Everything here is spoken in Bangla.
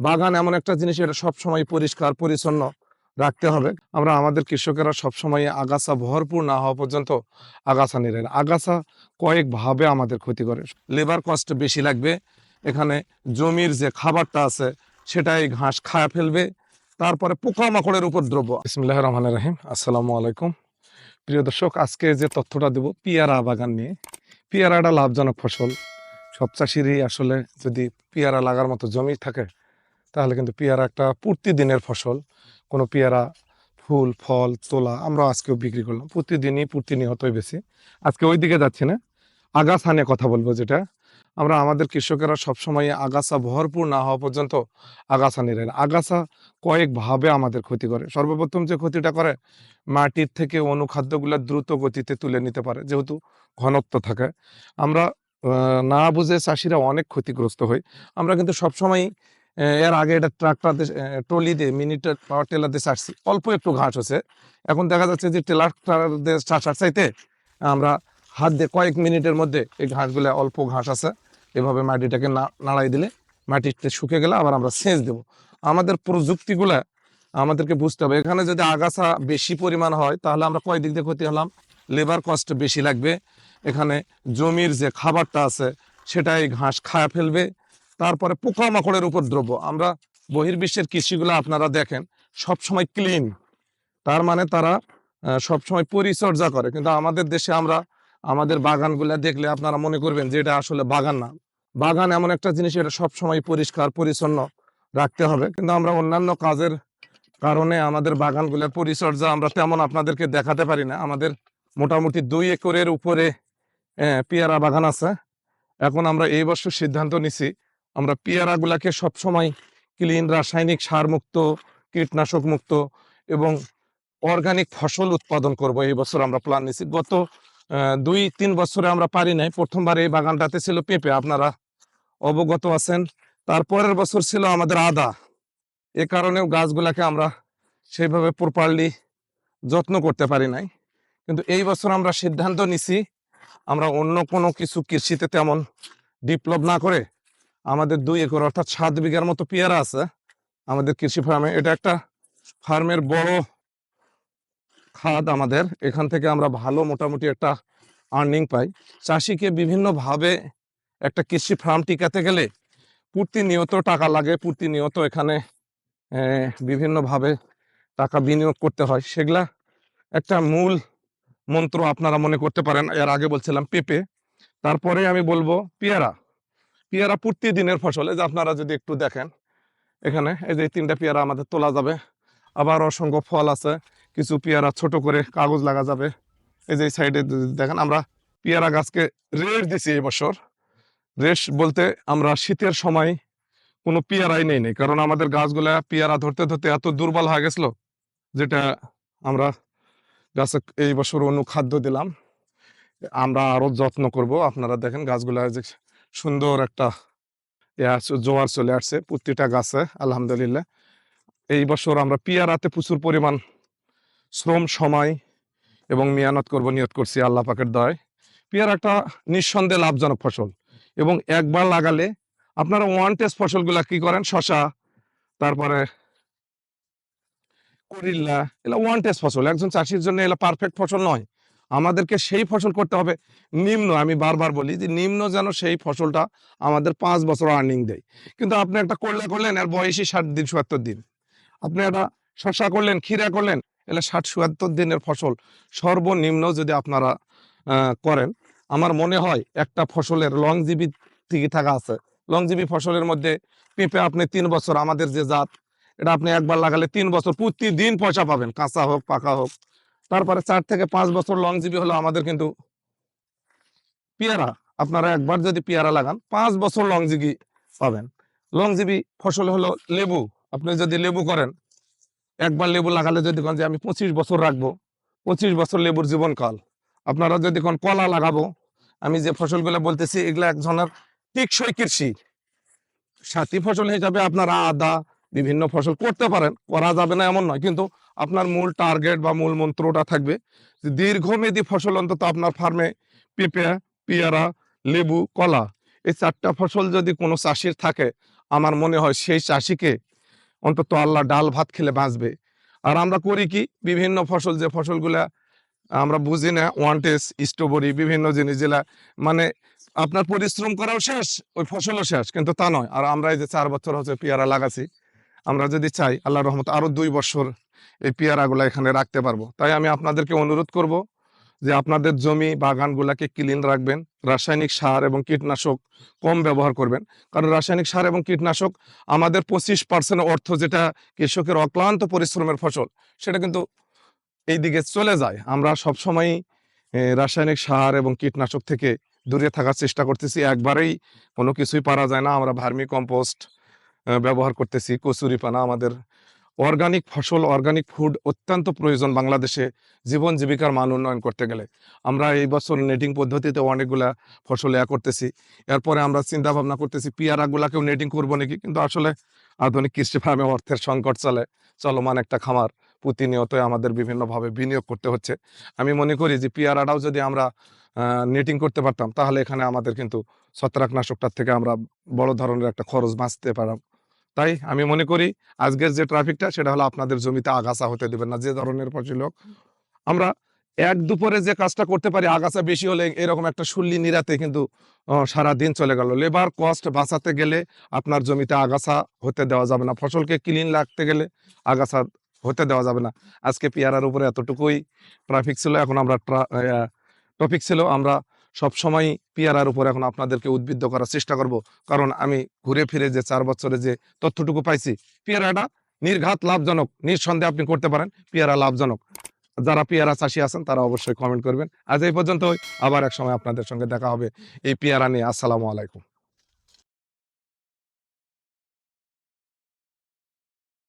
বাগান এমন একটা জিনিস এটা সবসময় পরিষ্কার, পরিচ্ছন্ন রাখতে হবে। আমরা আমাদের কৃষকেরা সবসময় আগাছা ভরপুর না হওয়া পর্যন্ত আগাছা নিলেন আগাছা কয়েকভাবে আমাদের ক্ষতি করে। লেবার কস্ট বেশি লাগবে। এখানে জমির যে খাবারটা আছে, সেটাই ঘাস খায় ফেলবে। তারপরে পোকামাকড়ের উপদ্রব। ইসমিল্লাহ রহমান রাহিম। আসসালামু আলাইকুম। প্রিয় দর্শক, আজকে যে তথ্যটা দেব, পেয়ারা বাগান নিয়ে। পেয়ারাটা লাভজনক ফসল। সব চাষিরই আসলে যদি পেয়ারা লাগার মতো জমি থাকে তাহলে কিন্তু পেয়ারা একটা প্রতিদিনের ফসল। কোনো পেয়ারা, ফুল, ফল, তোলা আমরা আজকেও বিক্রি করলাম। প্রতিদিনই প্রতিনিয়তই বেশি। আজকে ওই দিকে যাচ্ছি না। আগাছা নিয়ে কথা বলব যেটা। আমরা আমাদের কৃষকেরা সবসময় আগাছা ভরপুর না হওয়া পর্যন্ত আগাছা নিয়ে আগাছা কয়েকভাবে আমাদের ক্ষতি করে। সর্বপ্রথম যে ক্ষতিটা করে, মাটির থেকে অনুখাদ্যগুলো দ্রুত গতিতে তুলে নিতে পারে, যেহেতু ঘনত্ব থাকে। আমরা না বুঝে চাষিরা অনেক ক্ষতিগ্রস্ত হই। আমরা কিন্তু সবসময় এর আগে এটা ট্রাক্টর ট্রলি দিয়ে মিনি পাওয়ার টেলার দিয়ে চাষছি অল্প একটু ঘাস হচ্ছে। এখন দেখা যাচ্ছে যে টেলার দিয়ে চাষার চাইতে আমরা হাত দিয়ে কয়েক মিনিটের মধ্যে এই ঘাসগুলো অল্প ঘাস আছে। এভাবে মাটিটাকে নাড়াই দিলে মাটিতে শুকে গেলে আবার আমরা সেচ দেব। আমাদের প্রযুক্তিগুলা আমাদেরকে বুঝতে হবে। এখানে যদি আগাছা বেশি পরিমাণ হয়, তাহলে আমরা কয় দিক দিয়ে ক্ষতি হলাম? লেবার কস্ট বেশি লাগবে। এখানে জমির যে খাবারটা আছে, সেটাই ঘাস খায় ফেলবে। তারপরে পোকামাকড়ের উপদ্রব। আমরা বহির্বিশ্বের কৃষিগুলো আপনারা দেখেন সব সময় ক্লিন তার মানে তারা আহ, সবসময় পরিচর্যা করে। কিন্তু আমাদের দেশে আমরা আমাদের বাগানগুলো দেখলে আপনারা মনে করবেন যে এটা আসলে বাগান না। বাগান এমন একটা জিনিস এটা সব সময় পরিষ্কার পরিচ্ছন্ন রাখতে হবে। কিন্তু আমরা অন্যান্য কাজের কারণে আমাদের বাগানগুলোর পরিচর্যা আমরা তেমন আপনাদেরকে দেখাতে পারি না। আমাদের মোটামুটি দুই একরের উপরে পেয়ারা বাগান আছে। এখন আমরা এই বছর সিদ্ধান্ত নিছি আমরা পেয়ারাগুলাকে সবসময় ক্লিন রাসায়নিক সার মুক্ত কীটনাশক মুক্ত এবং অর্গানিক ফসল উৎপাদন করব এই বছর আমরা প্ল্যান নিছি। গত দুই, তিন বছরে আমরা পারি নাই। প্রথমবার এই বাগানটাতে ছিল পেঁপে, আপনারা অবগত আছেন। তারপরের বছর ছিল আমাদের আদা। এ কারণেও গাছগুলাকে আমরা সেইভাবে প্রপারলি যত্ন করতে পারি নাই। কিন্তু এই বছর আমরা সিদ্ধান্ত নিছি, আমরা অন্য কোনো কিছু কৃষিতে তেমন ডিপ্লব না করে আমাদের দুই একর, অর্থাৎ সাত বিঘার মতো পেয়ারা আছে। আমাদের কৃষি ফার্মে এটা একটা ফার্মের বড় খাদ আমাদের। এখান থেকে আমরা ভালো মোটামুটি একটা আর্নিং পাই। চাষিকে বিভিন্নভাবে একটা কৃষি ফার্ম টিকাতে গেলে প্রতিনিয়ত টাকা লাগে, প্রতিনিয়ত এখানে বিভিন্নভাবে টাকা বিনিয়োগ করতে হয়। সেগুলা একটা মূল মন্ত্র আপনারা মনে করতে পারেন। এর আগে বলছিলাম পেঁপে। তারপরে আমি বলব পেয়ারা। পেয়ারা প্রতিদিনের ফসল, এই যে আপনারা যদি একটু দেখেন, এখানে এই যে তিনটা পেয়ারা আমাদের তোলা যাবে। আবার অসংখ্য ফল আছে, কিছু পেয়ারা ছোট করে কাগজ লাগা যাবে। এই যে সাইডে দেখেন, আমরা পেয়ারা গাছকে রেস্ট দিছি এই বছর। রেস্ট বলতে আমরা শীতের সময় কোনো পেয়ারাই নেই নেই, কারণ আমাদের গাছগুলা পেয়ারা ধরতে ধরতে এত দুর্বল হয়ে গেছিল, যেটা আমরা গাছে এই বছর অনুখাদ্য দিলাম। আমরা আরও যত্ন করব, আপনারা দেখেন গাছগুলা যে সুন্দর একটা জোয়ার চলে আসছে প্রতিটা গাছে, আলহামদুলিল্লাহ। এই বছর আমরা পিয়ারাতে প্রচুর পরিমাণ শ্রম, সময় এবং মেহনত করব নিয়ত করছি, আল্লাহ পাকের দয় পেয়ারা একটা নিঃসন্দেহে লাভজনক ফসল এবং একবার লাগালে আপনারা ওয়ান টেস্ট ফসলগুলা কি করেন? শশা তারপরে করিল্লা, এগুলা ওয়ান টেস্ট ফসল। একজন চাষির জন্য এগুলা পারফেক্ট ফসল নয়। আমাদেরকে সেই ফসল করতে হবে। নিম্ন, আমি বারবার বলি যে নিম্ন যেন সেই ফসলটা আমাদের পাঁচ বছর আর্নিং দেয়। কিন্তু আপনি একটা করলে করলেন আর বয়সী ষাট দিন চুয়াত্তর দিন। আপনি একটা শশা করলেন, ক্ষীরা করলেন এগুলো ষাট চুয়াত্তর দিনের ফসল সর্বনিম্ন যদি আপনারা করেন, আমার মনে হয় একটা ফসলের লংজিবি থেকে থাকা আছে। লংজিবি ফসলের মধ্যে পেঁপে আপনি তিন বছর, আমাদের যে জাত, এটা আপনি একবার লাগালে তিন বছর প্রতিদিন পয়সা পাবেন। কাঁচা হোক, পাকা হোক তারপরে চার থেকে পাঁচ বছর লংজিবি হলো আমাদের কিন্তু পেয়ারা। আপনারা একবার যদি পেয়ারা লাগান, পাঁচ বছর লংজিবি পাবেন। লংজিবি ফসল হলো লেবু। আপনি যদি লেবু করেন, একবার লেবু লাগালে যদি কোন যে আমি পঁচিশ বছর রাখব, পঁচিশ বছর লেবুর জীবনকাল। আপনারা যদি কোন কলা লাগাবো, আমি যে ফসলগুলো বলতেছি, এগুলো এক ধরনের টেকসই কৃষি। সাথী ফসল হিসাবে আপনারা আদা, বিভিন্ন ফসল করতে পারেন, করা যাবে না এমন নয়। কিন্তু আপনার মূল টার্গেট বা মূল মন্ত্রটা থাকবে যে দীর্ঘমেয়াদী ফসল অন্তত আপনার ফার্মে পেঁপে, পেয়ারা, লেবু, কলা এই চারটা ফসল যদি কোনো চাষির থাকে, আমার মনে হয় সেই চাষিকে অন্তত আল্লাহ ডাল ভাত খেলে বাঁচবে। আর আমরা করি কি? বিভিন্ন ফসল, যে ফসলগুলা আমরা বুঝি না ওয়ান্টেস স্ট্রবেরি বিভিন্ন জিনিস যেটা মানে আপনার পরিশ্রম করাও শেষ, ওই ফসলও শেষ, কিন্তু তা নয়। আর আমরা এই যে চার বছর হচ্ছে পেয়ারা লাগাছি, আমরা যদি চাই আল্লাহ রহমত আরও দুই বছর এই পেয়ারাগুলা এখানে রাখতে পারব। তাই আমি আপনাদেরকে অনুরোধ করব যে আপনাদের জমি, বাগানগুলাকে ক্লিন রাখবেন, রাসায়নিক সার এবং কীটনাশক কম ব্যবহার করবেন। কারণ রাসায়নিক সার এবং কীটনাশক আমাদের পঁচিশ পার্সেন্ট অর্থ যেটা কৃষকের অক্লান্ত পরিশ্রমের ফসল, সেটা কিন্তু এই দিকে চলে যায়। আমরা সবসময় রাসায়নিক সার এবং কীটনাশক থেকে দূরে থাকার চেষ্টা করতেছি। একবারেই কোনো কিছুই পারা যায় না। আমরা ভার্মি কম্পোস্ট ব্যবহার করতেছি। কচুরিপানা আমাদের অর্গানিক ফসল অর্গানিক ফুড অত্যন্ত প্রয়োজন বাংলাদেশে জীবন জীবিকার মান উন্নয়ন করতে গেলে। আমরা এই বছর নেটিং পদ্ধতিতে অনেকগুলা ফসল এ করতেছি। এরপরে আমরা চিন্তা ভাবনা করতেছি, পিয়ারাগুলাকেও নেটিং করব নাকি? কিন্তু আসলে আধুনিক কৃষি ফার্মে অর্থের সংকট চলে, চলমান একটা খামার প্রতিনিয়ত আমাদের বিভিন্নভাবে বিনিয়োগ করতে হচ্ছে। আমি মনে করি যে পিয়ারাটাও যদি আমরা নেটিং করতে পারতাম, তাহলে এখানে আমাদের কিন্তু ছত্রাকনাশকটার থেকে আমরা বড় ধরনের একটা খরচ বাঁচতে পারতাম তাই আমি মনে করি আজকের যে ট্রাফিকটা সেটা হলো আপনাদের জমিতে আগাছা হতে দেবেন না যে ধরনের ফসল হোক আমরা এক দুপুরে যে কাজটা করতে পারি আগাছা বেশি হলে এরকম একটা শুল্লি নিরাতে কিন্তু সারা দিন চলে গেল। লেবার কস্ট বাঁচাতে গেলে আপনার জমিতে আগাছা হতে দেওয়া যাবে না। ফসলকে ক্লিন রাখতে গেলে আগাছা হতে দেওয়া যাবে না। আজকে পেয়ারার উপরে এতটুকুই ট্রাফিক ছিল এখন আমরা টপিক ছিল। আমরা সব সময় পিয়ারার উপর এখন আপনাদেরকে উদ্বুদ্ধ করার চেষ্টা করব। কারণ আমি ঘুরে ফিরে যে চার বছরে যে তথ্যটুকু পাইছি, পিয়ারাটা নির্ঘাত লাভজনক, নিঃসন্দেহে আপনি করতে পারেন, পিয়ারা লাভজনক। যারা পিয়ারা চাষি আছেন, তারা অবশ্যই কমেন্ট করবেন। আজ এই পর্যন্ত আবার এক সময় আপনাদের সঙ্গে দেখা হবে। এই পিয়ারা নিয়ে আসসালামু আলাইকুম।